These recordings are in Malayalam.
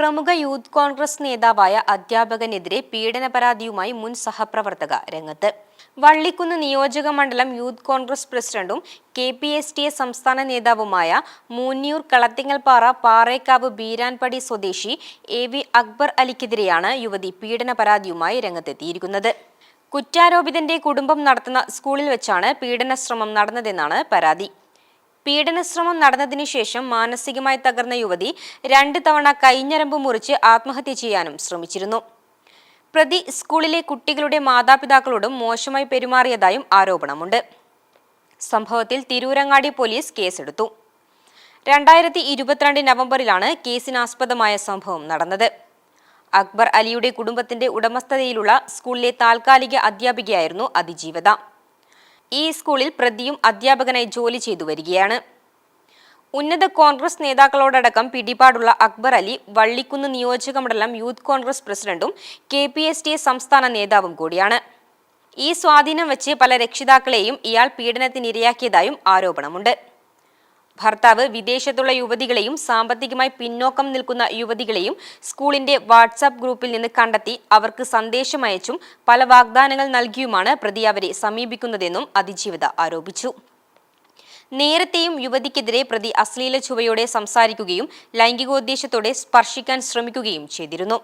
പ്രമുഖ യൂത്ത് കോൺഗ്രസ് നേതാവായ അധ്യാപകനെതിരെ പീഡന പരാതിയുമായി മുൻ സഹപ്രവർത്തക രംഗത്ത്. വള്ളിക്കുന്ന് നിയോജക മണ്ഡലം യൂത്ത് കോൺഗ്രസ് പ്രസിഡന്റും K P S T A സംസ്ഥാന നേതാവുമായ മൂന്നിയൂർ കളത്തിങ്ങൽപ്പാറ പാറേക്കാവ് ബീരാൻപടി സ്വദേശി എ വി അക്ബർ അലിക്കെതിരെയാണ് യുവതി പീഡന പരാതിയുമായി രംഗത്തെത്തിയിരിക്കുന്നത്. കുറ്റാരോപിതന്റെ കുടുംബം നടത്തുന്ന സ്കൂളിൽ വെച്ചാണ് പീഡന ശ്രമം നടന്നതെന്നാണ് പരാതി. പീഡനശ്രമം നടന്നതിനു ശേഷം മാനസികമായി തകർന്ന യുവതി രണ്ട് തവണ കൈഞ്ഞരമ്പ് മുറിച്ച് ആത്മഹത്യ ചെയ്യാനും ശ്രമിച്ചിരുന്നു. പ്രതി സ്കൂളിലെ കുട്ടികളുടെ മാതാപിതാക്കളോടും മോശമായി പെരുമാറിയതായും ആരോപണമുണ്ട്. സംഭവത്തിൽ തിരൂരങ്ങാടി പോലീസ് കേസെടുത്തു. രണ്ടായിരത്തി ഇരുപത്തിരണ്ട് നവംബറിലാണ് കേസിനാസ്പദമായ സംഭവം നടന്നത്. അക്ബർ അലിയുടെ കുടുംബത്തിന്റെ ഉടമസ്ഥതയിലുള്ള സ്കൂളിലെ താൽക്കാലിക അധ്യാപികയായിരുന്നു അതിജീവത. ഈ സ്കൂളിൽ പ്രതിയും അധ്യാപകനായി ജോലി ചെയ്തു വരികയാണ്. ഉന്നത കോൺഗ്രസ് നേതാക്കളോടടക്കം പിടിപാടുള്ള അക്ബർ അലി വള്ളിക്കുന്ന് നിയോജക മണ്ഡലം യൂത്ത് കോൺഗ്രസ് പ്രസിഡന്റും കെ പി എസ് ടി സംസ്ഥാന നേതാവും കൂടിയാണ്. ഈ സ്വാധീനം വെച്ച് പല രക്ഷിതാക്കളെയും ഇയാൾ പീഡനത്തിനിരയാക്കിയതായും ആരോപണമുണ്ട്. ഭർത്താവ് വിദേശത്തുള്ള യുവതികളെയും സാമ്പത്തികമായി പിന്നോക്കം നിൽക്കുന്ന യുവതികളെയും സ്കൂളിന്റെ വാട്സാപ്പ് ഗ്രൂപ്പിൽ നിന്ന് കണ്ടെത്തി അവർക്ക് സന്ദേശമയച്ചും പല വാഗ്ദാനങ്ങൾ നൽകിയുമാണ് പ്രതി അവരെ സമീപിക്കുന്നതെന്നും അതിജീവിത ആരോപിച്ചു. നേരത്തെയും യുവതിക്കെതിരെ പ്രതി അശ്ലീല ചുവയോടെ സംസാരിക്കുകയും ലൈംഗികോദ്ദേശത്തോടെ സ്പർശിക്കാൻ ശ്രമിക്കുകയും ചെയ്തിരുന്നു.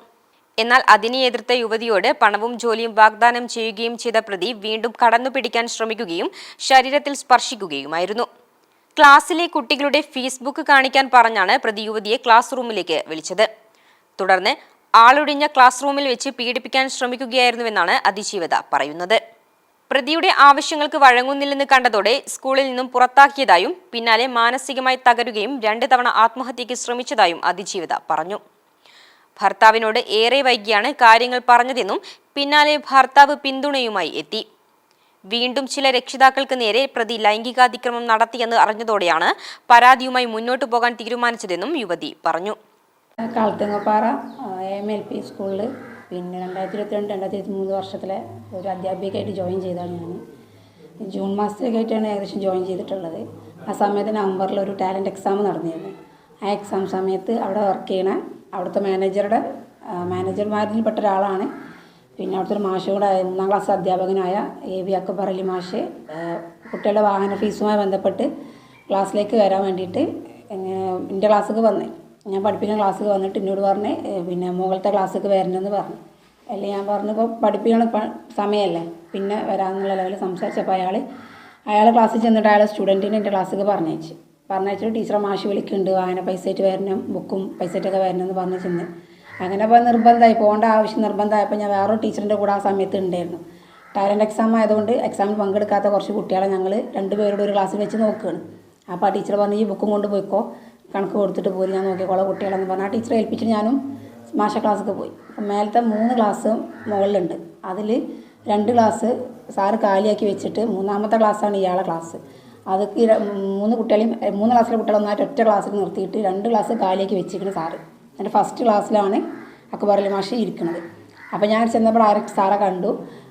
എന്നാൽ അതിനെ എതിർത്ത യുവതിയോട് പണവും ജോലിയും വാഗ്ദാനം ചെയ്യുകയും ചെയ്ത പ്രതി വീണ്ടും കടന്നുപിടിക്കാൻ ശ്രമിക്കുകയും ശരീരത്തിൽ സ്പർശിക്കുകയുമായിരുന്നു. ക്ലാസ്സിലെ കുട്ടികളുടെ ഫേസ്ബുക്ക് കാണിക്കാൻ പറഞ്ഞാണ് പ്രതി യുവതിയെ ക്ലാസ് റൂമിലേക്ക് വിളിച്ചത്. തുടർന്ന് ആളൊഴിഞ്ഞ ക്ലാസ് റൂമിൽ വെച്ച് പീഡിപ്പിക്കാൻ ശ്രമിക്കുകയായിരുന്നുവെന്നാണ് അതിജീവത പറയുന്നത്. പ്രതിയുടെ ആവശ്യങ്ങൾക്ക് വഴങ്ങുന്നില്ലെന്ന് കണ്ടതോടെ സ്കൂളിൽ നിന്നും പുറത്താക്കിയതായും പിന്നാലെ മാനസികമായി തകരുകയും രണ്ട് തവണ ആത്മഹത്യയ്ക്ക് ശ്രമിച്ചതായും അതിജീവിത പറഞ്ഞു. ഭർത്താവിനോട് ഏറെ വൈകിയാണ് കാര്യങ്ങൾ പറഞ്ഞതെന്നും പിന്നാലെ ഭർത്താവ് പിന്തുണയുമായി എത്തി. വീണ്ടും ചില രക്ഷിതാക്കൾക്ക് നേരെ പ്രതി ലൈംഗികാതിക്രമം നടത്തിയെന്ന് അറിഞ്ഞതോടെയാണ് പരാതിയുമായി മുന്നോട്ടു പോകാൻ തീരുമാനിച്ചതെന്നും യുവതി പറഞ്ഞു. കാളത്തുങ്ങപ്പാറ എം എൽ പി സ്കൂളിൽ പിന്നെ രണ്ടായിരത്തി ഇരുപത്തിരണ്ട് രണ്ടായിരത്തി ഇരുപത്തി മൂന്ന് വർഷത്തിലെ ഒരു അധ്യാപികയായിട്ട് ജോയിൻ ചെയ്താണ് ഞാൻ. ജൂൺ മാസത്തിലേക്കായിട്ടാണ് ഏകദേശം ജോയിൻ ചെയ്തിട്ടുള്ളത്. ആ സമയത്ത് നവംബറിൽ ഒരു ടാലന്റ് എക്സാം നടന്നിരുന്നു. ആ എക്സാം സമയത്ത് അവിടെ വർക്ക് ചെയ്യണ അവിടുത്തെ മാനേജറുടെ മാനേജർമാരിൽപ്പെട്ട ഒരാളാണ് പിന്നെ അവിടുത്തെ ഒരു മാഷ് കൂടെ ഒന്നാം ക്ലാസ് അധ്യാപകനായ എ വി അക്ബർ അലി മാഷ് കുട്ടികളുടെ വാഹന ഫീസുമായി ബന്ധപ്പെട്ട് ക്ലാസ്സിലേക്ക് വരാൻ വേണ്ടിയിട്ട് എന്റെ ക്ലാസ്സിലേക്ക് വന്നേ ഞാൻ പഠിപ്പിക്കുന്ന ക്ലാസ്സിൽ വന്നിട്ട് എന്നോട് പറഞ്ഞ് പിന്നെ മുകളിലത്തെ ക്ലാസ്സിലേക്ക് വരണമെന്ന് പറഞ്ഞു. അല്ലെങ്കിൽ ഞാൻ പറഞ്ഞു ഇപ്പോൾ പഠിപ്പിക്കണ സമയമല്ലേ പിന്നെ വരാമെന്നുള്ള ലെവലിൽ സംസാരിച്ചപ്പോൾ അയാൾ അയാൾ ക്ലാസ്സിൽ ചെന്നിട്ട് അയാളെ സ്റ്റുഡന്റിനെ എന്റെ ക്ലാസ്സിലേക്ക് പറഞ്ഞയച്ചു. പറഞ്ഞയച്ചിട്ട് ടീച്ചറെ മാഷ് വിളിക്കുന്നുണ്ട് വായന പൈസ ആയിട്ട് വരണം ബുക്കും പൈസ ആയിട്ടൊക്കെ വരണം എന്ന് പറഞ്ഞ് ചെന്ന്. അങ്ങനെ പോയി നിർബന്ധമായി. പോകേണ്ട ആവശ്യം നിർബന്ധമായപ്പോൾ ഞാൻ വേറൊരു ടീച്ചറിന്റെ കൂടെ ആ സമയത്ത് ഉണ്ടായിരുന്നു. ടാലന്റ് എക്സാം ആയതുകൊണ്ട് എക്സാമിൽ പങ്കെടുക്കാത്ത കുറച്ച് കുട്ടികളെ ഞങ്ങൾ രണ്ടുപേരുടെ ഒരു ക്ലാസ്സിൽ വെച്ച് നോക്കുകയാണ്. അപ്പോൾ ആ ടീച്ചർ പറഞ്ഞു ഈ ബുക്കും കൊണ്ട് പോയിക്കോ. കണക്ക് കൊടുത്തിട്ട് പോയി ഞാൻ നോക്കിക്കോളാം കുട്ടികളെന്ന് പറഞ്ഞാൽ ആ ടീച്ചറെ ഏൽപ്പിച്ചിട്ട് ഞാനും മാഷ ക്ലാസ്സിൽ പോയി. മേലത്തെ മൂന്ന് ക്ലാസ് മുകളിലുണ്ട്. അതിൽ രണ്ട് ക്ലാസ് സാറ് കാലിയാക്കി വെച്ചിട്ട് മൂന്നാമത്തെ ക്ലാസ്സാണ് ഇയാളെ ക്ലാസ് അത് മൂന്ന് കുട്ടികളെയും മൂന്ന് ക്ലാസ്സിലെ കുട്ടികളെ ഒന്നായിട്ട് ഒറ്റ ക്ലാസ്സിൽ നിർത്തിയിട്ട് രണ്ട് ക്ലാസ് കാലിയാക്കി വെച്ചിരിക്കുന്നു സാറ് എന്നിട്ട് ഫസ്റ്റ് ക്ലാസ്സിലാണ് അക്ബർ അലി മാഷ് ഇരിക്കുന്നത്. അപ്പോൾ ഞാൻ ചെന്നപ്പോൾ ആരൊക്കെ സാറെ കണ്ടു.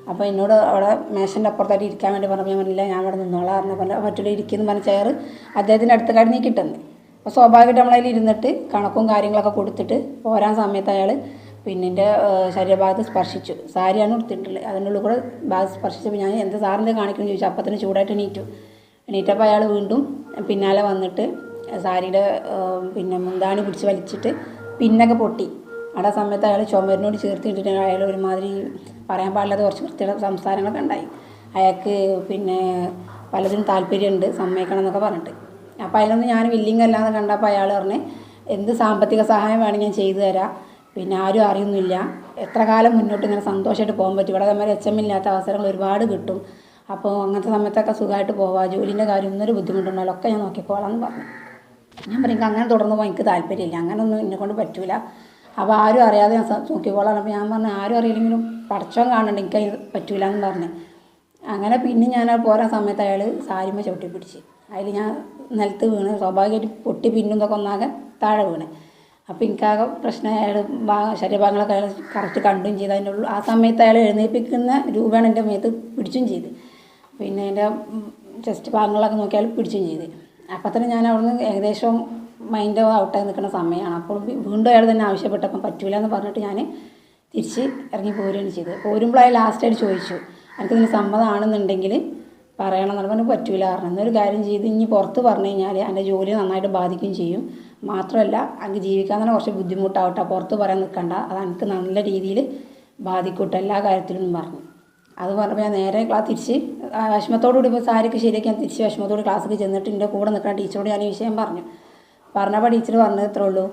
അപ്പോൾ എന്നോട് അവിടെ മേശന്റെ അപ്പുറത്തായിട്ട് ഇരിക്കാൻ വേണ്ടി പറഞ്ഞു ഞാൻ പറഞ്ഞില്ല ഞാൻ അവിടെ നിന്നോളാം പറഞ്ഞ പോലെ മറ്റുള്ള ഇരിക്കുന്നു പറഞ്ഞ ചെയർ അദ്ദേഹത്തിന്റെ അടുത്ത് നീക്കി കിട്ടുന്നത്. അപ്പോൾ സ്വാഭാവികമായിട്ട് നമ്മളതിൽ ഇരുന്നിട്ട് കണക്കും കാര്യങ്ങളൊക്കെ കൊടുത്തിട്ട് പോരാൻ സമയത്ത് അയാൾ പിന്നെ എന്റെ ശരീരഭാഗത്ത് സ്പർശിച്ചു. സാരിയാണ് കൊടുത്തിട്ടുള്ളത് അതിന്റെ ഉള്ളിൽ കൂടെ ഭാഗത്ത് സ്പർശിച്ചപ്പോൾ ഞാൻ എന്ത് സാറിന്റെ കാണിക്കുന്നു ചോദിച്ചു. അപ്പം തന്നെ ചൂടായിട്ട് എണീറ്റു. എണീറ്റപ്പോൾ അയാൾ വീണ്ടും പിന്നാലെ വന്നിട്ട് സാരിയുടെ പിന്നെ മുന്താണി പിടിച്ച് വലിച്ചിട്ട് പിന്നൊക്കെ പൊട്ടി. അവിടെ സമയത്ത് അയാൾ ചുമരിനോട് ചേർത്തിട്ടിട്ട് അയാൾ ഒരുമാതിരി പറയാൻ പാടില്ലാത്ത കുറച്ച് വൃത്തിയുടെ സംസാരങ്ങളൊക്കെ ഉണ്ടായി. അയാൾക്ക് പിന്നെ പലതിനും താല്പര്യമുണ്ട് സമ്മതിക്കണം എന്നൊക്കെ പറഞ്ഞിട്ട്. അപ്പോൾ അതിനൊന്നും ഞാൻ വില്ലിങ് അല്ലാന്ന് കണ്ടപ്പോൾ അയാൾ പറഞ്ഞ് എന്ത് സാമ്പത്തിക സഹായം വേണമെങ്കിൽ ഞാൻ ചെയ്തു തരാം. പിന്നെ ആരും അറിയുന്നില്ല. എത്ര കാലം മുന്നോട്ട് ഇങ്ങനെ സന്തോഷമായിട്ട് പോകാൻ പറ്റും? ഇവിടെ നമ്മൾ എച്ച് എം ഇല്ലാത്ത അവസരങ്ങൾ ഒരുപാട് കിട്ടും. അപ്പോൾ അങ്ങനത്തെ സമയത്തൊക്കെ സുഖമായിട്ട് പോവാം. ജോലിന്റെ കാര്യം ഒന്നൊരു ബുദ്ധിമുട്ടുണ്ടല്ലോ ഒക്കെ ഞാൻ നോക്കിക്കോളാം എന്ന് പറഞ്ഞു. ഞാൻ പറയും അങ്ങനെ തുടർന്ന് പോകാൻ എനിക്ക് താല്പര്യമില്ല അങ്ങനൊന്നും എന്നെ കൊണ്ട് പറ്റൂല. അപ്പോൾ ആരും അറിയാതെ ഞാൻ നോക്കിക്കോളാം അപ്പോൾ ഞാൻ പറഞ്ഞു ആരും അറിയില്ലെങ്കിലും പടച്ചോൻ കാണണ്ട എനിക്ക് അതിന് പറ്റൂല എന്ന് പറഞ്ഞു. അങ്ങനെ പിന്നെ ഞാൻ ആ പോരാൻ സമയത്ത് അയാൾ സാരിമ ചവിട്ടി പിടിച്ച്. അതിൽ ഞാൻ നിലത്ത് വീണ് സ്വാഭാവികമായിട്ട് പൊട്ടി പിന്നുന്നൊക്കെ ഒന്നാകെ താഴെ വീണ്. അപ്പോൾ എനിക്കാകെ പ്രശ്നം അയാൾ ശരീരഭാഗങ്ങളൊക്കെ അയാൾ കറക്റ്റ് കണ്ടും ചെയ്ത് അതിന്റെ ഉള്ളു ആ സമയത്ത് അയാൾ എഴുന്നേൽപ്പിക്കുന്ന രൂപയാണ് എന്റെ മേത്ത് പിടിച്ചും ചെയ്ത്. പിന്നെ എന്റെ ചെസ്റ്റ് ഭാഗങ്ങളൊക്കെ നോക്കിയാൽ പിടിച്ചും ചെയ്ത്. അപ്പം തന്നെ ഞാൻ അവിടുന്ന് ഏകദേശം മൈൻഡ് ഔട്ടായി നിൽക്കുന്ന സമയമാണ്. അപ്പോൾ വീണ്ടും അയാൾ തന്നെ ആവശ്യപ്പെട്ടപ്പം പറ്റൂല എന്ന് പറഞ്ഞിട്ട് ഞാൻ തിരിച്ച് ഇറങ്ങി പോരുകയാണ് ചെയ്തത്. പോരുമ്പോൾ അയാൾ ലാസ്റ്റായിട്ട് ചോദിച്ചു എനിക്ക് ഇതിന് സമ്മതമാണെന്നുണ്ടെങ്കിൽ പറയണം എന്ന് പറഞ്ഞാൽ പറ്റൂല കാരണം എന്നൊരു കാര്യം ചെയ്ത് ഇനി പുറത്ത് പറഞ്ഞു കഴിഞ്ഞാൽ എന്റെ ജോലി നന്നായിട്ട് ബാധിക്കുകയും ചെയ്യും. മാത്രമല്ല എനിക്ക് ജീവിക്കാൻ തന്നെ കുറച്ച് ബുദ്ധിമുട്ടാവട്ടെ പുറത്ത് പറയാൻ നിൽക്കണ്ട അത് എനിക്ക് നല്ല രീതിയിൽ ബാധിക്കൂട്ടെ എല്ലാ കാര്യത്തിലും പറഞ്ഞു. അത് പറഞ്ഞപ്പോൾ ഞാൻ നേരെ ക്ലാസ് തിരിച്ച് വിഷമത്തോടു കൂടി ഇപ്പോൾ സാരിക്ക് ശരിയാക്കി ഞാൻ തിരിച്ച് വിഷമത്തോട് ക്ലാസ്സിൽ ചെന്നിട്ട് എന്റെ കൂടെ നിൽക്കുന്ന ടീച്ചറോട് ഞാൻ ഈ വിഷയം പറഞ്ഞു. പറഞ്ഞപ്പോൾ ടീച്ചർ പറഞ്ഞത് ഇത്രേ ഉള്ളൂ.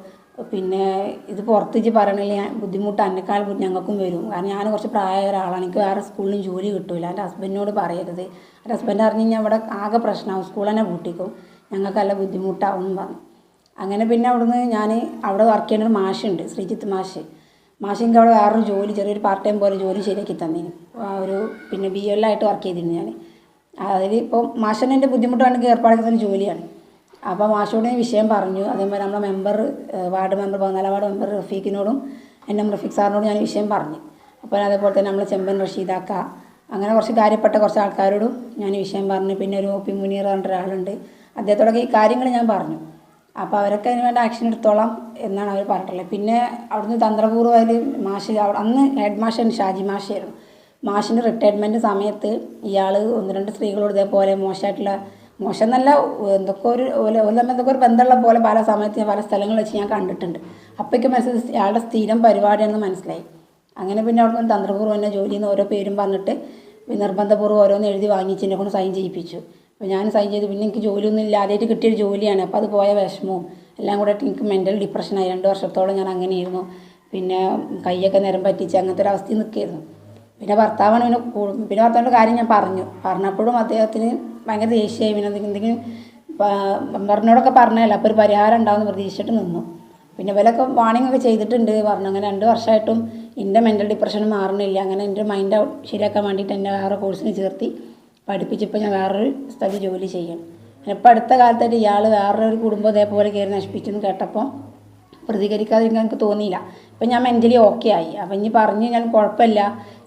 പിന്നെ ഇത് പുറത്തേക്ക് പറയണില്ല ഞാൻ ബുദ്ധിമുട്ട് എന്നെക്കാൾ ഞങ്ങൾക്കും വരും. കാരണം ഞാൻ കുറച്ച് പ്രായമായ ഒരാളാണ്. എനിക്ക് വേറെ സ്കൂളിലും ജോലി കിട്ടില്ല എന്റെ ഹസ്ബൻഡിനോട് പറയരുത്. എന്റെ ഹസ്ബൻഡ് അറിഞ്ഞ് കഴിഞ്ഞാൽ അവിടെ ആകെ പ്രശ്നമാവും സ്കൂൾ തന്നെ പൂട്ടിക്കും. ഞങ്ങൾക്ക് നല്ല ബുദ്ധിമുട്ടാവും എന്ന് പറഞ്ഞു. അങ്ങനെ പിന്നെ അവിടുന്ന് ഞാൻ അവിടെ വർക്ക് ചെയ്യുന്ന ഒരു മാഷുണ്ട്. ശ്രീജിത്ത് മാഷ്. മാഷിന്റെ അവിടെ വേറൊരു ജോലി ചെറിയൊരു പാർട്ട് ടൈം പോലെ ജോലി ശരിയാക്കി തന്നീന്. ഒരു പിന്നെ ബി എല്ലായിട്ട് വർക്ക് ചെയ്തിരുന്നു ഞാൻ അതിൽ ഇപ്പോൾ മാഷിന് എന്റെ ബുദ്ധിമുട്ടാണെങ്കിൽ ഏർപ്പാടാക്കുന്ന ജോലിയാണ്. അപ്പോൾ മാഷോട് ഞാൻ വിഷയം പറഞ്ഞു. അതേപോലെ നമ്മളെ മെമ്പർ വാർഡ് മെമ്പർ പതിനാലാം വാർഡ് മെമ്പർ റഫീഖിനോടും എന്റെ റഫീഖ് സാറിനോടും ഞാൻ വിഷയം പറഞ്ഞു. അപ്പോൾ അതേപോലെ തന്നെ നമ്മളെ ചെമ്പൻ റഷീദാക്ക അങ്ങനെ കുറച്ച് കാര്യപ്പെട്ട കുറച്ച് ആൾക്കാരോടും ഞാൻ വിഷയം പറഞ്ഞു. പിന്നെ ഒരു ഒ പി മുനീർ പറഞ്ഞിട്ടൊരാളുണ്ട്. അദ്ദേഹത്തോടൊക്കെ ഈ കാര്യങ്ങൾ ഞാൻ പറഞ്ഞു. അപ്പോൾ അവരൊക്കെ അതിന് വേണ്ട ആക്ഷൻ എടുത്തോളാം എന്നാണ് അവർ പറഞ്ഞിട്ടുള്ളത്. പിന്നെ അവിടുന്ന് തന്ത്രപൂർവം അതിൽ മാഷ് അന്ന് ഹെഡ് മാഷാണ് ഷാജി മാഷായിരുന്നു. മാഷിന്റെ റിട്ടയർമെന്റ് സമയത്ത് ഇയാൾ ഒന്ന് രണ്ട് സ്ത്രീകളോട് ഇതേപോലെ മോശമായിട്ടുള്ള മോശം എന്നല്ല എന്തൊക്കെ ഒരു എന്തൊക്കെ ഒരു ബന്ധമുള്ള പോലെ പല സമയത്ത് ഞാൻ പല സ്ഥലങ്ങൾ വെച്ച് ഞാൻ കണ്ടിട്ടുണ്ട്. അപ്പോഴേക്കും മനസ്സിലായി അയാളുടെ സ്ഥിരം പരിപാടിയാണെന്ന് മനസ്സിലായി. അങ്ങനെ പിന്നെ അവിടെ നിന്ന് തന്ത്രപൂർവം എന്നെ ജോലിയിൽ നിന്ന് ഓരോ പേരും പറഞ്ഞിട്ട് നിർബന്ധപൂർവം ഓരോന്ന് എഴുതി വാങ്ങിച്ച് കൊണ്ട് സൈൻ ചെയ്യിപ്പിച്ചു. അപ്പോൾ ഞാൻ സൈൻ ചെയ്ത്. പിന്നെ എനിക്ക് ജോലിയൊന്നും ഇല്ലാതായിട്ട് കിട്ടിയൊരു ജോലിയാണ്. അപ്പോൾ അത് പോയ വിഷമവും. എല്ലാം കൂടെ എനിക്ക് മെന്റൽ ഡിപ്രഷനായി രണ്ട് വർഷത്തോളം ഞാൻ അങ്ങനെയായിരുന്നു. പിന്നെ കൈയൊക്കെ നിരം പറ്റിച്ച് അങ്ങനത്തെ ഒരു അവസ്ഥയിൽ നിൽക്കുകയായിരുന്നു. പിന്നെ ഭർത്താവാണ് പിന്നെ പിന്നെ ഭർത്താവിന്റെ കാര്യം ഞാൻ പറഞ്ഞു. പറഞ്ഞപ്പോഴും അദ്ദേഹത്തിന് ഭയങ്കര ദേഷ്യമായി. പിന്നെ എന്തെങ്കിലും പറഞ്ഞോടൊക്കെ പറഞ്ഞതല്ല. അപ്പോൾ ഒരു പരിഹാരം ഉണ്ടാവുമെന്ന് പ്രതീക്ഷിച്ചിട്ട് നിന്നു. പിന്നെ ഇവരൊക്കെ വാണിംഗ് ഒക്കെ ചെയ്തിട്ടുണ്ട്. പറഞ്ഞു അങ്ങനെ രണ്ട് വർഷമായിട്ടും എന്റെ മെന്റൽ ഡിപ്രഷൻ മാറണില്ല അങ്ങനെ എന്റെ മൈൻഡ് ശരിയാക്കാൻ വേണ്ടിയിട്ട് എന്നെ വേറെ കോഴ്സിന് ചേർത്തി. പഠിപ്പിച്ചപ്പോൾ ഞാൻ വേറൊരു സ്ഥലത്ത് ജോലി ചെയ്യണം ഇപ്പം അടുത്ത കാലത്തായിട്ട് ഇയാൾ വേറൊരു കുടുംബം ഇതേപോലെ കയറി നശിപ്പിച്ചെന്ന് കേട്ടപ്പോൾ പ്രതികരിക്കാതിരിക്കാൻ എനിക്ക് തോന്നിയില്ല. ഇപ്പം ഞാൻ മെന്റലി ഓക്കെ ആയി. അപ്പം ഇനി പറഞ്ഞ് ഞാൻ കുഴപ്പമില്ല.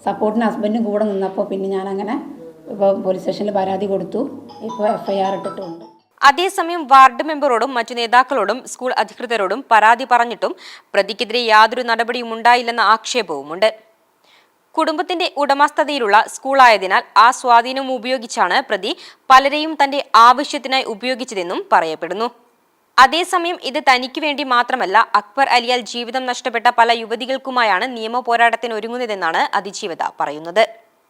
സപ്പോർട്ടിന് ഹസ്ബൻഡും കൂടെ നിന്നപ്പോൾ പിന്നെ ഞാൻ അങ്ങനെ ഇപ്പോൾ പോലീസ് സ്റ്റേഷനിൽ പരാതി കൊടുത്തു. ഇപ്പോൾ എഫ് ഐ ആർ ഇട്ടിട്ടുണ്ട്. അതേസമയം വാർഡ് മെമ്പറോടും മറ്റു നേതാക്കളോടും സ്കൂൾ അധികൃതരോടും പരാതി പറഞ്ഞിട്ടും പ്രതിക്കെതിരെ യാതൊരു നടപടിയും ഉണ്ടായില്ലെന്ന ആക്ഷേപവുമുണ്ട്. കുടുംബത്തിന്റെ ഉടമസ്ഥതയിലുള്ള സ്കൂളായതിനാൽ ആ സ്വാധീനം ഉപയോഗിച്ചാണ് പ്രതി പലരെയും തന്റെ ആവശ്യത്തിനായി ഉപയോഗിച്ചതെന്നും പറയപ്പെടുന്നു. അതേസമയം ഇത് തനിക്ക് വേണ്ടി മാത്രമല്ല അക്ബർ അലിയാൽ ജീവിതം നഷ്ടപ്പെട്ട പല യുവതികൾക്കുമായാണ് നിയമ പോരാട്ടത്തിന് ഒരുങ്ങുന്നതെന്നാണ് അതിജീവിത പറയുന്നത്.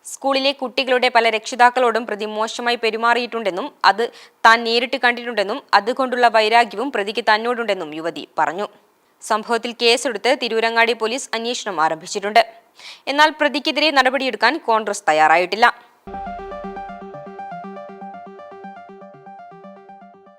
സ്കൂളിലെ കുട്ടികളുടെ പല രക്ഷിതാക്കളോടും പ്രതി മോശമായി പെരുമാറിയിട്ടുണ്ടെന്നും അത് താൻ നേരിട്ട് കണ്ടിട്ടുണ്ടെന്നും അതുകൊണ്ടുള്ള വൈരാഗ്യവും പ്രതിക്ക് തന്നോടുണ്ടെന്നും യുവതി പറഞ്ഞു. സംഭവത്തിൽ കേസെടുത്ത് തിരൂരങ്ങാടി പോലീസ് അന്വേഷണം ആരംഭിച്ചിട്ടുണ്ട്. എന്നാൽ പ്രതിക്കെതിരെ നടപടിയെടുക്കാൻ കോൺഗ്രസ് തയ്യാറായിട്ടില്ല.